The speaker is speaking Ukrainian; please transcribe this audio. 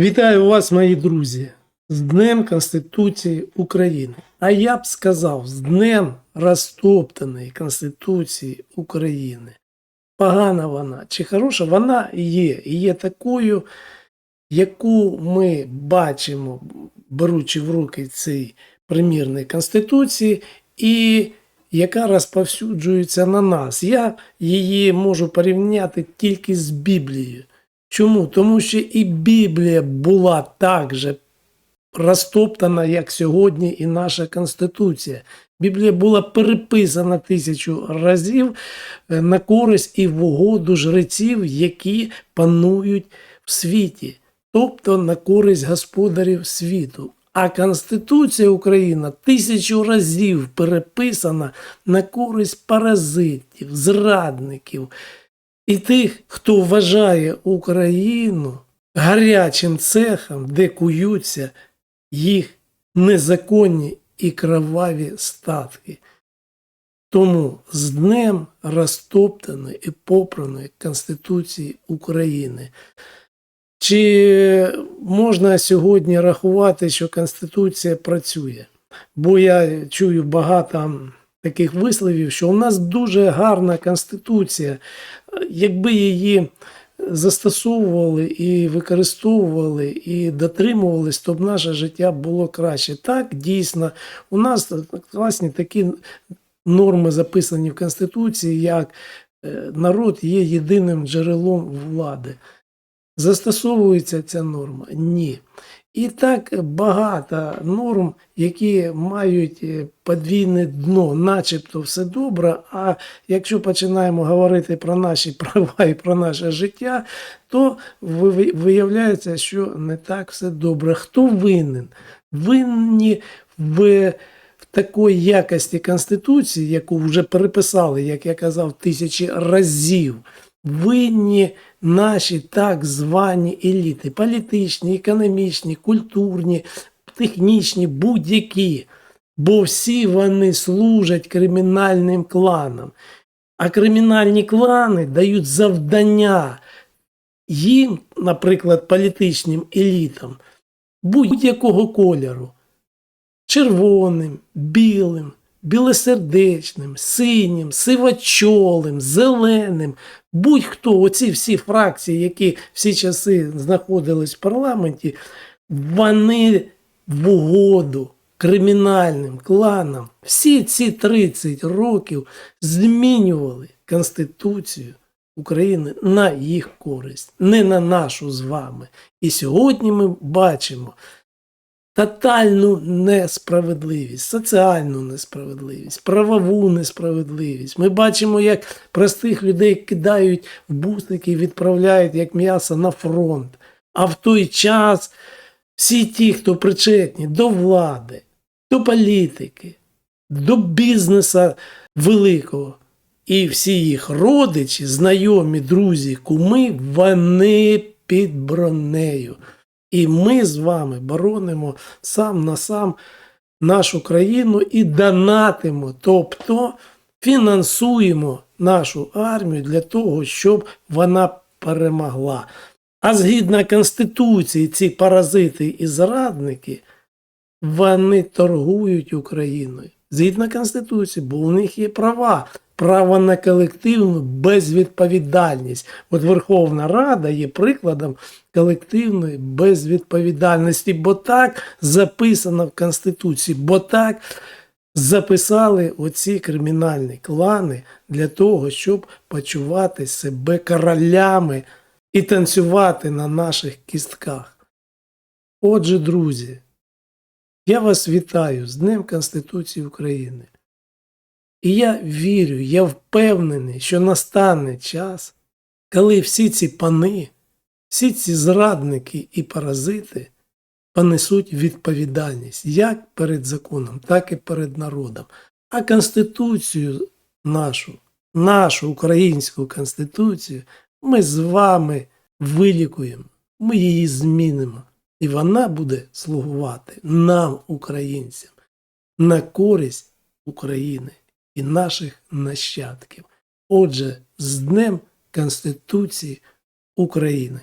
Вітаю вас, мої друзі, з Днем Конституції України. А я б сказав, з Днем розтоптаної Конституції України. Погана вона чи хороша, вона є. І є такою, яку ми бачимо, беручи в руки цей примірний Конституції, і яка розповсюджується на нас. Я її можу порівняти тільки з Біблією. Чому? Тому що і Біблія була так же розтоптана, як сьогодні, і наша Конституція. Біблія була переписана тисячу разів е, на користь і в угоду жреців, які панують в світі, тобто на користь господарів світу. А Конституція України тисячу разів переписана на користь паразитів, зрадників, і тих, хто вважає Україну гарячим цехом, де куються їх незаконні і кроваві статки. Тому з днем розтоптаної і попраної Конституції України. Чи можна сьогодні рахувати, що Конституція працює? Бо я чую багато таких висловів, що у нас дуже гарна Конституція. Якби її застосовували і використовували, і дотримувались, то б наше життя було краще. Так, дійсно, у нас класні такі норми записані в Конституції, як е, народ є єдиним джерелом влади. Застосовується ця норма? Ні. І так багато норм, які мають е, подвійне дно, начебто все добре. А якщо починаємо говорити про наші права і про наше життя, то ви- виявляється, що не так все добре. Хто винен? Винні в такої якості Конституції, яку вже переписали, як я казав, тисячі разів, винні наші так звані еліти, політичні, економічні, культурні, технічні, будь-які. Бо всі вони служать кримінальним кланам. А кримінальні клани дають завдання їм, наприклад, політичним елітам, будь-якого кольору червоним, білим, білосердечним, синім, сивочолим, зеленим. Будь-хто, оці всі фракції, які всі часи знаходились в парламенті, вони в угоду кримінальним кланам всі ці 30 років змінювали Конституцію України на їх користь, не на нашу з вами. І сьогодні ми бачимо, тотальну несправедливість, соціальну несправедливість, правову несправедливість. Ми бачимо, як простих людей кидають в бусики і відправляють як м'ясо на фронт. А в той час всі ті, хто причетні до влади, до політики, до бізнесу великого, і всі їх родичі, знайомі, друзі, куми, вони під бронею. І ми з вами боронимо сам на сам нашу країну і донатимо, тобто фінансуємо нашу армію для того, щоб вона перемогла. А згідно Конституції, ці паразити і зрадники, вони торгують Україною. Згідно Конституції, бо у них є права. Право на колективну безвідповідальність. От Верховна Рада є прикладом колективної безвідповідальності, бо так записано в Конституції, бо так записали оці кримінальні клани для того, щоб почувати себе королями і танцювати на наших кістках. Отже, друзі, я вас вітаю з Днем Конституції України. І я вірю, я впевнений, що настане час, коли всі ці пани, всі ці зрадники і паразити понесуть відповідальність як перед законом, так і перед народом. А Конституцію нашу, нашу українську Конституцію, ми з вами вилікуємо, ми її змінимо. І вона буде слугувати нам, українцям, на користь України і наших нащадків. Отже, з Днем Конституції України.